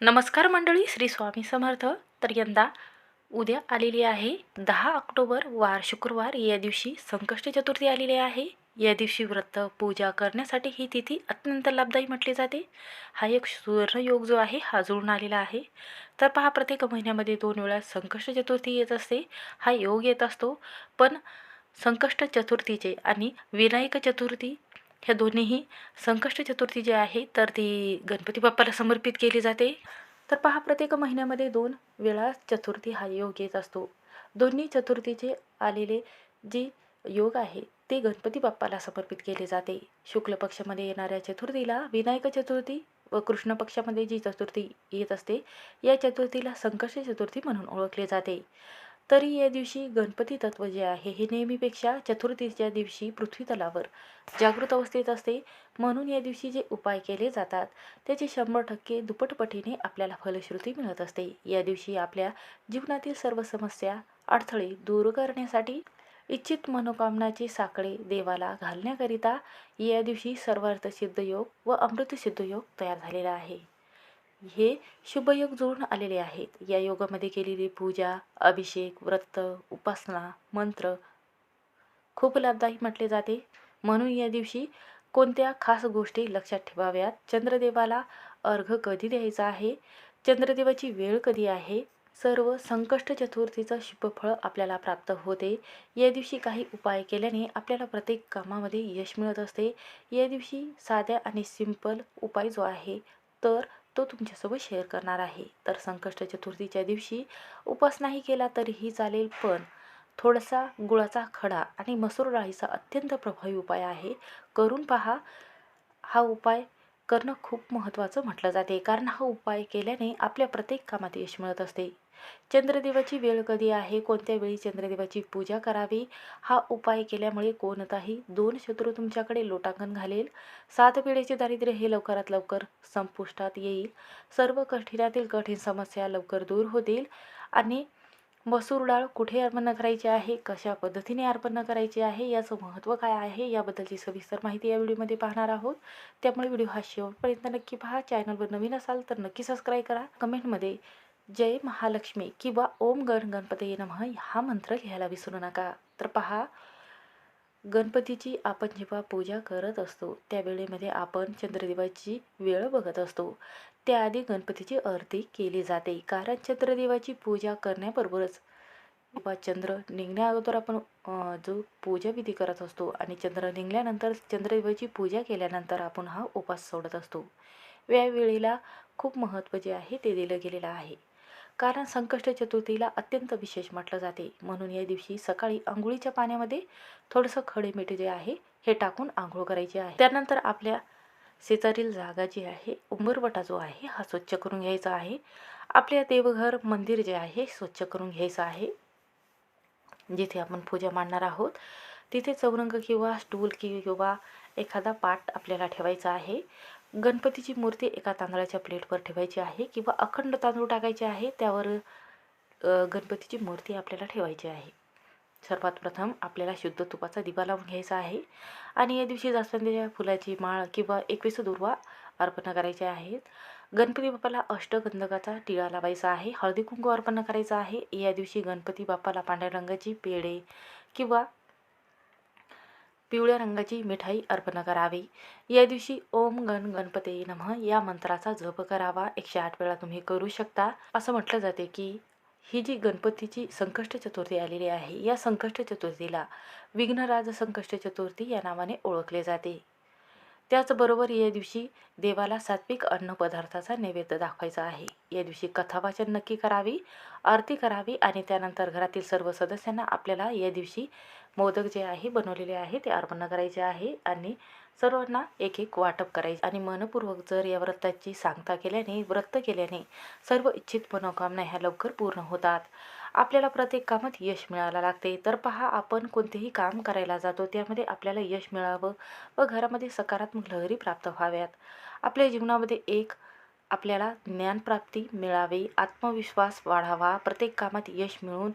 नमस्कार मंडळी श्री स्वामी समर्थ. तर यंदा उद्या आलेली आहे दहा ऑक्टोबर वार शुक्रवार. या दिवशी संकष्टी चतुर्थी आलेली आहे. या दिवशी व्रत पूजा करण्यासाठी ही तिथी अत्यंत लाभदायी म्हटली जाते. हा एक सुवर्णयोग जो आहे हा जुळून आलेला आहे. तर पहा प्रत्येक महिन्यामध्ये दोन वेळा संकष्ट चतुर्थी येत असते. हा योग येत असतो. पण संकष्ट चतुर्थीचे आणि विनायक चतुर्थी ह्या दोन्हीही संकष्ट चतुर्थी जी आहे तर ती गणपती बाप्पाला समर्पित केली जाते. तर पहा प्रत्येक महिन्यामध्ये दोन वेळा चतुर्थी हा योग येत असतो. दोन्ही चतुर्थीचे आलेले जे योग आहे ते गणपती बाप्पाला समर्पित केले जाते. शुक्ल पक्षामध्ये येणाऱ्या चतुर्थीला विनायक चतुर्थी व कृष्ण पक्षामध्ये जी चतुर्थी येत असते या चतुर्थीला संकष्ट चतुर्थी म्हणून ओळखले जाते. तरी या दिवशी गणपती तत्व जे आहे हे नेहमीपेक्षा चतुर्थीच्या दिवशी पृथ्वी तलावर जागृत अवस्थेत असते. म्हणून या दिवशी जे उपाय केले जातात त्याचे शंभर टक्के दुपटपटीने आपल्याला फलश्रुती मिळत असते. या दिवशी आपल्या जीवनातील सर्व समस्या अडथळे दूर करण्यासाठी इच्छित मनोकामनाची साकडे देवाला घालण्याकरिता या दिवशी सर्वार्थसिद्ध योग व अमृतसिद्ध योग तयार झालेला आहे. हे शुभयोग जुळून आलेले आहेत. या योगामध्ये केलेली पूजा अभिषेक व्रत उपासना मंत्र खूप लाभदायी म्हटले जाते. म्हणून या दिवशी कोणत्या खास गोष्टी लक्षात ठेवाव्यात? चंद्रदेवाला अर्घ कधी द्यायचा आहे? चंद्रदेवाची वेळ कधी आहे? सर्व संकष्ट चतुर्थीचं शुभफळ आपल्याला प्राप्त होते. या दिवशी काही उपाय केल्याने आपल्याला प्रत्येक कामामध्ये यश मिळत असते. या दिवशी साध्या आणि सिंपल उपाय जो आहे तर तो तुमच्यासोबत शेअर करणार आहे. तर संकष्ट चतुर्थीच्या दिवशी उपास नाही केला तरीही चालेल पण थोडासा गुळाचा खडा आणि मसूर डाळीचा अत्यंत प्रभावी उपाय आहे. करून पहा. हा उपाय करणं खूप महत्त्वाचं म्हटलं जाते. कारण हा उपाय केल्याने आपल्या प्रत्येक कामात यश मिळत असते. चंद्रदेवाची वेळ कधी आहे? कोणत्या वेळी चंद्रदेवाची पूजा करावी? हा उपाय केल्यामुळे कोणताही दोन शत्रू तुमच्याकडे लोटांकन घालेल. सात पिढीचे दारिद्र्य हे लवकरात लवकर संपुष्टात येईल. सर्व कठीणातील कठीण समस्या लवकर दूर होतील. आणि मसूर डाळ कुठे अर्पण करायची आहे? कशा पद्धतीने अर्पण करायची आहे? याचं महत्त्व काय आहे? याबद्दलची सविस्तर माहिती या व्हिडिओमध्ये पाहणार आहोत. त्यामुळे व्हिडिओ हा शेवटपर्यंत नक्की पहा. चॅनलवर नवीन असाल तर नक्की सबस्क्राईब करा. कमेंटमध्ये जय महालक्ष्मी किंवा ओम गण गणपती नमः हा मंत्र लिहायला विसरू नका. तर पहा गणपतीची आपण जेव्हा पूजा करत असतो त्या वेळेमध्ये आपण चंद्रदेवाची वेळ बघत असतो. त्याआधी गणपतीची आरती केली जाते. कारण चंद्रदेवाची पूजा करण्याबरोबरच किंवा चंद्र निघण्या अगोदर आपण जो पूजाविधी करत असतो आणि चंद्र निघल्यानंतर चंद्रदेवाची पूजा केल्यानंतर आपण हा उपास सोडत असतो. वेळेला खूप महत्त्व जे आहे ते दिलं गेलेलं आहे. कारण संकष्ट चतुर्थीला अत्यंत विशेष म्हटलं जाते. म्हणून या दिवशी सकाळी आंघोळीच्या पाण्यामध्ये थोडंसं खडे मीठ जे आहे हे टाकून आंघोळ करायचे आहे. त्यानंतर आपल्या शेजारील जागा जी आहे उंबरवटा जो आहे हा स्वच्छ करून घ्यायचा आहे. आपल्या देवघर मंदिर जे आहे स्वच्छ करून घ्यायचं आहे. जिथे आपण पूजा मांडणार आहोत तिथे चौरंग किंवा स्टूल किंवा एखादा पाट आपल्याला ठेवायचा आहे. गणपतीची मूर्ती एका तांदळाच्या प्लेटवर ठेवायची आहे किंवा अखंड तांदूळ टाकायचे आहे त्यावर गणपतीची मूर्ती आपल्याला ठेवायची आहे. सर्वात प्रथम आपल्याला शुद्ध तुपाचा दिवा लावून घ्यायचा आहे आणि या दिवशी जास्वंदीच्या फुलाची माळ किंवा एकवीस दुर्वा अर्पण करायचे आहेत. गणपती बाप्पाला अष्टगंधकाचा टिळा लावायचा आहे हळदी कुंकू अर्पण करायचा आहे. या दिवशी गणपती बाप्पाला पांढऱ्या रंगाची पेढे किंवा पिवळ्या रंगाची मिठाई अर्पण करावी. या दिवशी ओम गण गणपते नम या मंत्राचा जप करावा. एकशे आठ वेळा तुम्ही करू शकता. असं म्हटलं जाते की ही जी गणपतीची संकष्ट चतुर्थी आलेली आहे या संकष्ट चतुर्थीला विघ्नराज संकष्ट चतुर्थी या नावाने ओळखले जाते. त्याचबरोबर या दिवशी देवाला सात्विक अन्नपदार्थाचा नैवेद्य दाखवायचा आहे. या दिवशी कथावाचन नक्की करावी आरती करावी आणि त्यानंतर घरातील सर्व सदस्यांना आपल्याला या दिवशी मोदक जे आहे बनवलेले आहे ते अर्पण करायचे आहे आणि सर्वांना एक एक वाटप करायचे आणि मनपूर्वक जर या व्रताची सांगता केल्याने व्रत केल्याने सर्व इच्छित मनोकामना ह्या लवकर पूर्ण होतात. आपल्याला प्रत्येक कामात यश मिळायला लागते. तर पहा आपण कोणतेही काम करायला जातो त्यामध्ये आपल्याला यश मिळावं व घरामध्ये सकारात्मक लहरी प्राप्त व्हाव्यात. आपल्या जीवनामध्ये एक आपल्याला ज्ञानप्राप्ती मिळावी आत्मविश्वास वाढावा प्रत्येक कामात यश मिळून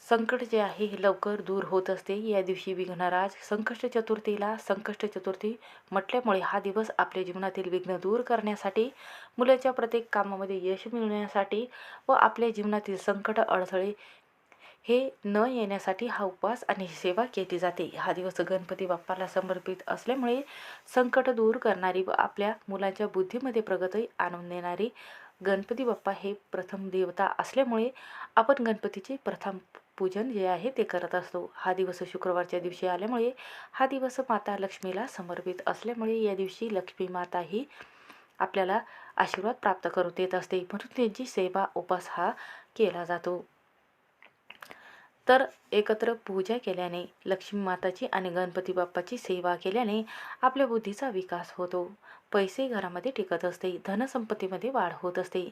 संकट जे आहे हे लवकर दूर होत असते. या दिवशी विघ्नराज संकष्ट चतुर्थीला संकष्ट चतुर्थी म्हटल्यामुळे हा दिवस आपल्या जीवनातील विघ्न दूर करण्यासाठी मुलाच्या प्रत्येक कामामध्ये यश मिळवण्यासाठी व आपल्या जीवनातील संकट अडथळे हे न येण्यासाठी हा उपवास आणि सेवा केली जाते. हा दिवस गणपती बाप्पाला समर्पित असल्यामुळे संकट दूर करणारी व आपल्या मुलांच्या बुद्धीमध्ये प्रगती आणून देणारी गणपती बाप्पा हे प्रथम देवता असल्यामुळे आपण गणपतीचे प्रथम पूजन जे आहे ते करत असतो. हा दिवस शुक्रवारच्या दिवशी आल्यामुळे हा दिवस माता लक्ष्मीला समर्पित असल्यामुळे या दिवशी लक्ष्मी माता ही आपल्याला आशीर्वाद प्राप्त करून देत असते. म्हणून त्यांची सेवा उपास हा केला जातो. तर एकत्र पूजा केल्याने लक्ष्मी माताची आणि गणपती बाप्पाची सेवा केल्याने आपल्या बुद्धीचा विकास होतो. पैसे घरामध्ये टिकत असते धनसंपत्तीमध्ये वाढ होत असते.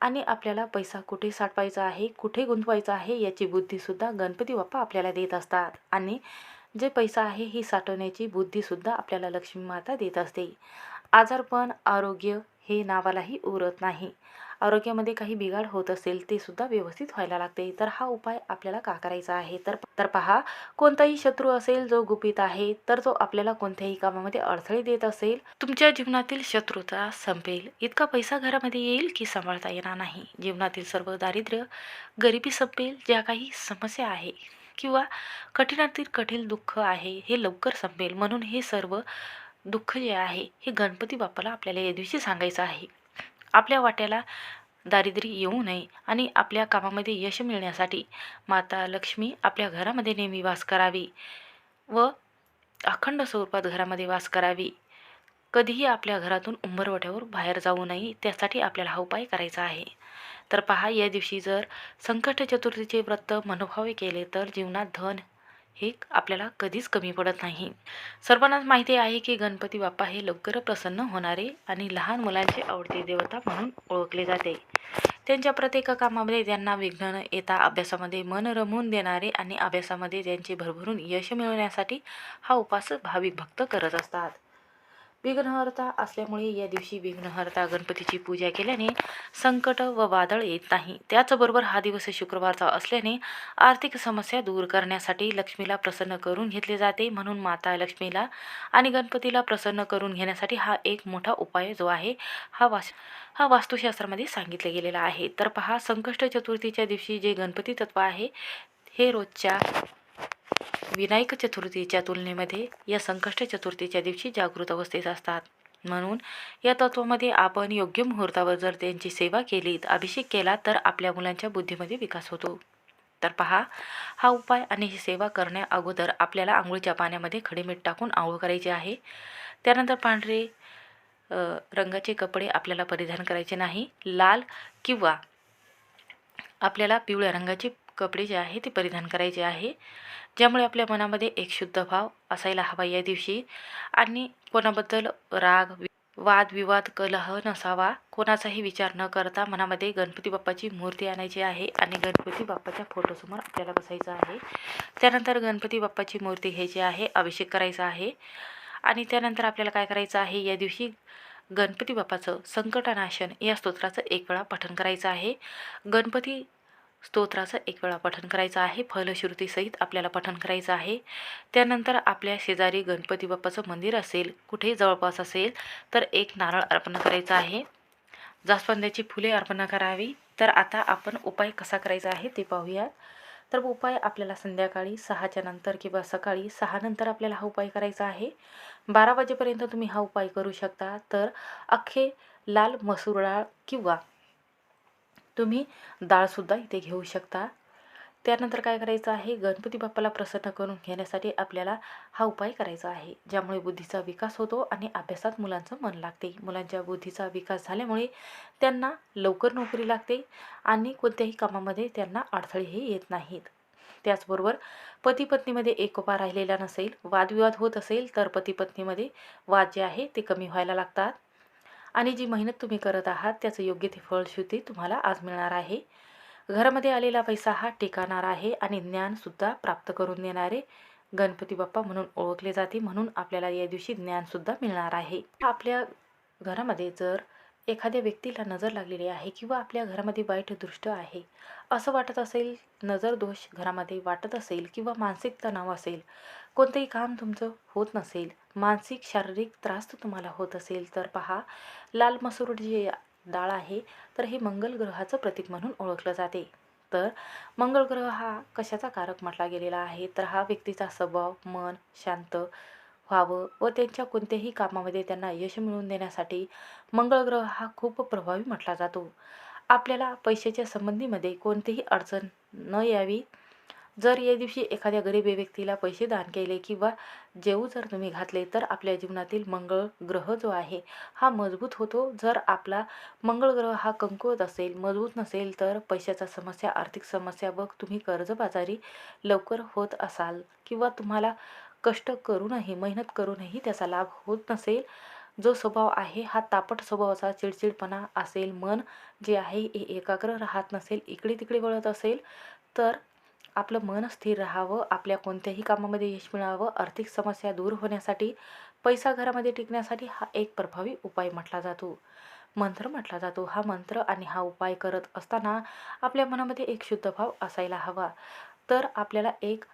आणि आपल्याला पैसा कुठे साठवायचा आहे कुठे गुंतवायचा आहे याची बुद्धीसुद्धा गणपती बाप्पा आपल्याला देत असतात. आणि जे पैसा आहे ही साठवण्याची बुद्धीसुद्धा आपल्याला लक्ष्मी माता देत असते. आजारपण आरोग्य हे नावालाही उरत नाही. आरोग्यामध्ये काही बिघाड होत असेल ते सुद्धा व्यवस्थित व्हायला लागते. तर हा उपाय आपल्याला का करायचा आहे? तर तर पहा कोणताही शत्रू असेल जो गुपित आहे तर तो आपल्याला कोणत्याही कामामध्ये अडथळे देत असेल. तुमच्या जीवनातील शत्रुता संपेल. इतका पैसा घरामध्ये येईल की सांभाळता येणार नाही. जीवनातील सर्व दारिद्र्य गरिबी संपेल ज्या काही समस्या आहे किंवा कठीणातील कठीण दुःख आहे हे लवकर संपेल. म्हणून हे सर्व दुःख जे आहे हे गणपती बाप्पाला आपल्याला या दिवशी सांगायचं आहे. आपल्या वाट्याला दारिद्र्य येऊ नये आणि आपल्या कामामध्ये यश मिळण्यासाठी माता लक्ष्मी आपल्या घरामध्ये नेहमी वास करावी व अखंड स्वरूपात घरामध्ये वास करावी. कधीही आपल्या घरातून उंबरवट्यावर बाहेर जाऊ नये त्यासाठी आपल्याला हा उपाय करायचा आहे. तर पहा या दिवशी जर संकट चतुर्थीचे व्रत मनोभावे केले तर जीवनात धन हे आपल्याला कधीच कमी पडत नाही. सर्वांनाच माहिती आहे की गणपती बाप्पा हे लवकर प्रसन्न होणारे आणि लहान मुलांचे आवडते देवता म्हणून ओळखले जाते. त्यांच्या प्रत्येक कामामध्ये त्यांना विघ्न न येता अभ्यासामध्ये मन रमवून देणारे आणि अभ्यासामध्ये त्यांचे भरभरून यश मिळवण्यासाठी हा उपास भाविक भक्त करत असतात. विघ्नहर्ता असल्यामुळे या दिवशी विघ्नहर्ता गणपतीची पूजा केल्याने संकट व वादळ येत नाही. त्याचबरोबर हा दिवस शुक्रवारचा असल्याने आर्थिक समस्या दूर करण्यासाठी लक्ष्मीला प्रसन्न करून घेतले जाते. म्हणून माता लक्ष्मीला आणि गणपतीला प्रसन्न करून घेण्यासाठी हा एक मोठा उपाय जो आहे हा वास हा वास्तुशास्त्रामध्ये सांगितले गेलेला आहे. तर पहा संकष्ट चतुर्थीच्या दिवशी जे गणपती तत्व आहे हे रोजच्या विनायक चतुर्थीच्या तुलनेमध्ये या संकष्ट चतुर्थीच्या दिवशी जागृत अवस्थेत असतात. म्हणून या तत्वामध्ये आपण योग्य मुहूर्तावर जर त्यांची सेवा केली अभिषेक केला तर आपल्या मुलांच्या बुद्धीमध्ये विकास होतो. तर पहा हा उपाय आणि ही सेवा करण्या अगोदर आपल्याला आंघोळीच्या पाण्यामध्ये खडे मीठ टाकून आंघोळ करायची आहे. त्यानंतर पांढरे रंगाचे कपडे आपल्याला परिधान करायचे नाही. लाल किंवा आपल्याला पिवळ्या रंगाचे कपडे जे आहे ते परिधान करायचे आहे. ज्यामुळे आपल्या मनामध्ये एक शुद्ध भाव असायला हवा या दिवशी. आणि कोणाबद्दल राग वादविवाद कलह नसावा कोणाचाही विचार न करता मनामध्ये गणपती बाप्पाची मूर्ती आणायची आहे आणि गणपती बाप्पाच्या फोटोसमोर आपल्याला बसायचं आहे. त्यानंतर गणपती बाप्पाची मूर्ती घ्यायची आहे अभिषेक करायचा आहे. आणि त्यानंतर आपल्याला काय करायचं आहे या दिवशी गणपती बाप्पाचं संकटनाशन या स्तोत्राचं एक वेळा पठण करायचं आहे. गणपती स्तोत्राचं एक वेळा पठण करायचं आहे. फलश्रुतीसहित आपल्याला पठण करायचं आहे. त्यानंतर आपल्या शेजारी गणपती बाप्पाचं मंदिर असेल कुठे जवळपास असेल तर एक नारळ अर्पण करायचं आहे. जास्वंद्याची फुले अर्पण करावी. तर आता आपण उपाय कसा करायचा आहे ते पाहूया. तर उपाय आपल्याला संध्याकाळी सहाच्या नंतर किंवा सकाळी सहा नंतर आपल्याला हा उपाय करायचा आहे. बारा वाजेपर्यंत तुम्ही हा उपाय करू शकता. तर अख्खे लाल मसूर डाळ किंवा तुम्ही डाळसुद्धा इथे घेऊ शकता. त्यानंतर काय करायचं आहे? गणपती बाप्पाला प्रसन्न करून घेण्यासाठी आपल्याला हा उपाय करायचा आहे ज्यामुळे बुद्धीचा विकास होतो आणि अभ्यासात मुलांचं मन लागते. मुलांच्या बुद्धीचा विकास झाल्यामुळे त्यांना लवकर नोकरी लागते आणि कोणत्याही कामामध्ये त्यांना अडथळेही येत नाहीत. त्याचबरोबर पती पत्नीमध्ये एकोपा राहिलेला नसेल वादविवाद होत असेल तर पती पत्नीमध्ये वाद जे आहे ते कमी व्हायला लागतात. आणि जी मेहनत तुम्ही करत आहात त्याचं योग्य ते फळ फळश्रुती तुम्हाला आज मिळणार आहे. घरामध्ये आलेला पैसा हा टिकाणार आहे आणि ज्ञानसुद्धा प्राप्त करून देणारे गणपती बाप्पा म्हणून ओळखले जाते म्हणून आपल्याला या दिवशी ज्ञानसुद्धा मिळणार आहे. आपल्या घरामध्ये जर एखाद्या व्यक्तीला नजर लागलेली आहे किंवा आपल्या घरामध्ये वाईट दृष्ट आहे असं वाटत असेल नजर दोष घरामध्ये वाटत असेल किंवा मानसिक तणाव असेल कोणतंही काम तुमचं होत नसेल मानसिक शारीरिक त्रास तुम्हाला होत असेल तर पहा लाल मसूर जी डाळ आहे तर हे मंगल ग्रहाचं प्रतीक म्हणून ओळखलं जाते. तर मंगळ ग्रह हा कशाचा कारक म्हटला गेलेला आहे? तर हा व्यक्तीचा स्वभाव मन शांत व्हावं व त्यांच्या कोणत्याही कामामध्ये त्यांना यश मिळवून देण्यासाठी मंगळ ग्रह हा खूप प्रभावी म्हटला जातो. आपल्याला पैशाच्या संबंधीमध्ये कोणतीही अडचण न यावी. जर या दिवशी एखाद्या गरीब व्यक्तीला पैसे दान केले किंवा जेऊ जर तुम्ही घातले तर आपल्या जीवनातील मंगळ ग्रह जो आहे हा मजबूत होतो. जर आपला मंगळ ग्रह हा कमकुवत असेल मजबूत नसेल तर पैशाचा समस्या आर्थिक समस्या बघ तुम्ही कर्जबाजारी लवकर होत असाल किंवा तुम्हाला कष्ट करूनही मेहनत करूनही त्याचा लाभ होत नसेल. जो स्वभाव आहे हा तापट स्वभावाचा चिडचिडपणा असेल मन जे आहे हे एकाग्र राहत नसेल इकडे तिकडे वळत असेल तर आपलं मन स्थिर राहावं आपल्या कोणत्याही कामामध्ये यश मिळावं आर्थिक समस्या दूर होण्यासाठी पैसा घरामध्ये टिकण्यासाठी हा एक प्रभावी उपाय म्हटला जातो. मंत्र म्हटला जातो. हा मंत्र आणि हा उपाय करत असताना आपल्या मनामध्ये एक शुद्ध भाव असायला हवा. तर आपल्याला एक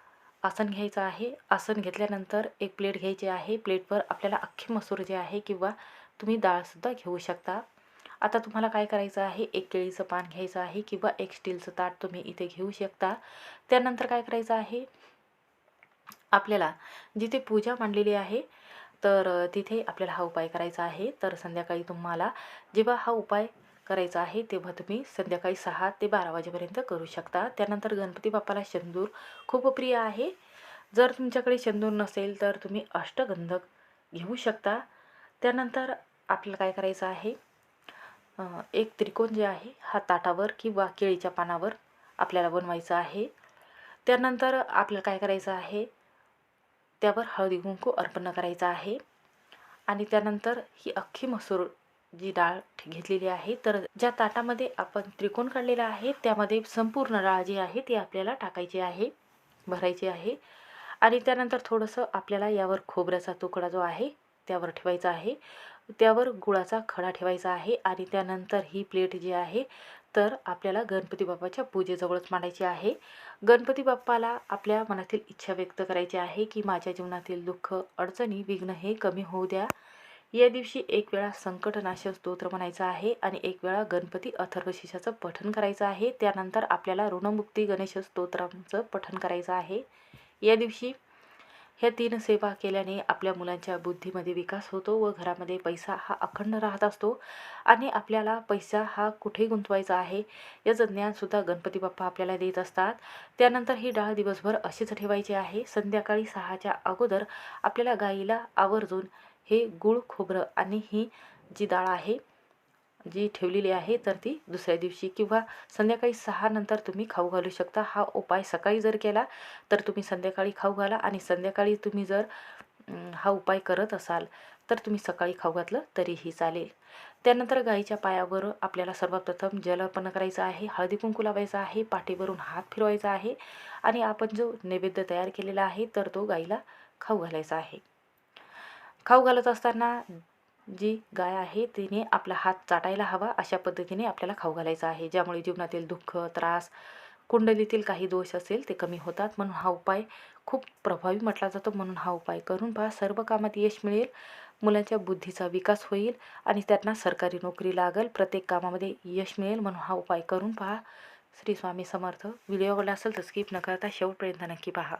आसन घ्यायचं आहे. आसन घेतल्यानंतर एक प्लेट घ्यायची आहे. प्लेटवर आपल्याला अख्खी मसूर जे आहे किंवा तुम्ही डाळसुद्धा घेऊ शकता. आता तुम्हाला काय करायचं आहे? एक केळीचं पान घ्यायचं आहे किंवा एक स्टीलचं ताट तुम्ही इथे घेऊ शकता. त्यानंतर काय करायचं आहे? आपल्याला जिथे पूजा मांडलेली आहे तर तिथे आपल्याला हा उपाय करायचा आहे. तर संध्याकाळी तुम्हाला जेव्हा हा उपाय करायचं आहे तेव्हा तुम्ही संध्याकाळी सहा ते बारा वाजेपर्यंत करू शकता. त्यानंतर गणपती बाप्पाला शेंदूर खूप प्रिय आहे. जर तुमच्याकडे शेंदूर नसेल तर तुम्ही अष्टगंधक घेऊ शकता. त्यानंतर आपल्याला काय करायचं आहे? एक त्रिकोण जे आहे हा ताटावर किंवा केळीच्या पानावर आपल्याला बनवायचं आहे. त्यानंतर आपल्याला काय करायचं आहे? त्यावर हळदी कुंकू अर्पण करायचं आहे. आणि त्यानंतर ही अख्खी मसूर जी डाळ घेतलेली आहे. तर ज्या ताटामध्ये आपण त्रिकोण काढलेला आहे त्यामध्ये संपूर्ण डाळ जी आहे ती आपल्याला टाकायची आहे भरायची आहे. आणि त्यानंतर थोडंसं आपल्याला यावर खोबऱ्याचा तुकडा जो आहे त्यावर ठेवायचा आहे. त्यावर गुळाचा खडा ठेवायचा आहे आणि त्यानंतर ही प्लेट जी आहे तर आपल्याला गणपती बाप्पाच्या पूजेजवळच मांडायची आहे. गणपती बाप्पाला आपल्या मनातील इच्छा व्यक्त करायची आहे की माझ्या जीवनातील दुःख अडचणी विघ्न हे कमी होऊ द्या. या दिवशी एक वेळा संकटनाशक स्तोत्र म्हणायचं आहे आणि एक वेळा गणपती अथर्वशीषाचं पठण करायचं आहे. त्यानंतर आपल्याला ऋणमुक्ती गणेश स्तोत्रांचं पठण करायचं आहे. या दिवशी ह्या तीन सेवा केल्याने आपल्या मुलांच्या बुद्धीमध्ये विकास होतो व घरामध्ये पैसा हा अखंड राहत असतो आणि आपल्याला पैसा हा कुठे गुंतवायचा आहे याचं ज्ञानसुद्धा गणपती बाप्पा आपल्याला देत असतात. त्यानंतर ही डाळ दिवसभर अशीच ठेवायची आहे. संध्याकाळी सहाच्या अगोदर आपल्याला गाईला आवर्जून हे गूळ खोबरं आणि ही जी डाळ आहे जी ठेवलेली आहे तर ती दुसऱ्या दिवशी किंवा संध्याकाळी सहा नंतर तुम्ही खाऊ घालू शकता. हा उपाय सकाळी जर केला तर तुम्ही संध्याकाळी खाऊ घाला आणि संध्याकाळी तुम्ही जर हा उपाय करत असाल तर तुम्ही सकाळी खाऊ घातलं तरीही चालेल. त्यानंतर गाईच्या पायावर आपल्याला सर्वप्रथम जल अर्पण करायचं आहे हळदी कुंकू लावायचा आहे पाठीवरून हात फिरवायचा आहे आणि आपण जो नैवेद्य तयार केलेला आहे तर तो गाईला खाऊ घालायचा आहे. खाऊ घालत असताना जी गाय आहे तिने आपला हात चाटायला हवा अशा पद्धतीने आपल्याला खाऊ घालायचा आहे. ज्यामुळे जीवनातील दुःख त्रास कुंडलीतील काही दोष असेल ते कमी होतात. म्हणून हा उपाय खूप प्रभावी म्हटला जातो. म्हणून हा उपाय करून पहा सर्व कामात यश मिळेल मुलांच्या बुद्धीचा विकास होईल आणि त्यांना सरकारी नोकरी लागेल प्रत्येक कामामध्ये यश मिळेल. म्हणून हा उपाय करून पहा. श्री स्वामी समर्थ. व्हिडिओ आवडला असेल तर स्किप न करता शेवटपर्यंत नक्की पहा.